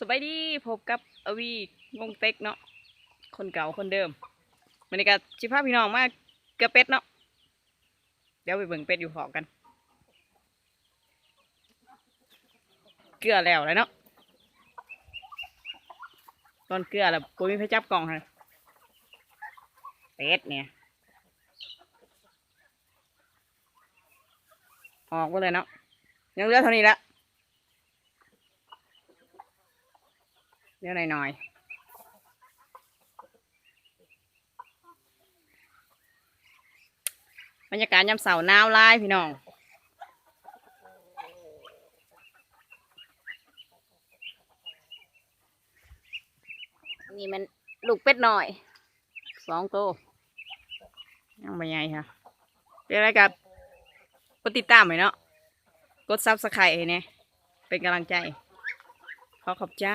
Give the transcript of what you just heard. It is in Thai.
สบายดีพบกับอวีงงเต็กเนาะคนเก่าคนเดิมมันนี้ก็ชิพาพี่น้องมากเกลือเป็ดเนาะเดี๋ยวไปเบิ่งเป็ดอยู่หอกกัน เกลือแล้วเลยเนาะตอนเกลือแล้วปุ้ยมีพระจับกล่องให้เป็ดเนี่ยออกไปเลยเนาะยังเหลือเท่านี้ละ เดี๋ยวหน่อยๆบรรยากาศยามเสาร์หนาวหลายพี่น้องนี่มันลูกเป็ดหน่อยสองตัวยังไม่ใหญ่ค่ะเป็นอะไรกับกดติดตามไหมเนาะกดซับสไครต์เนี่ยเป็นกำลังใจ ขอขอบใจ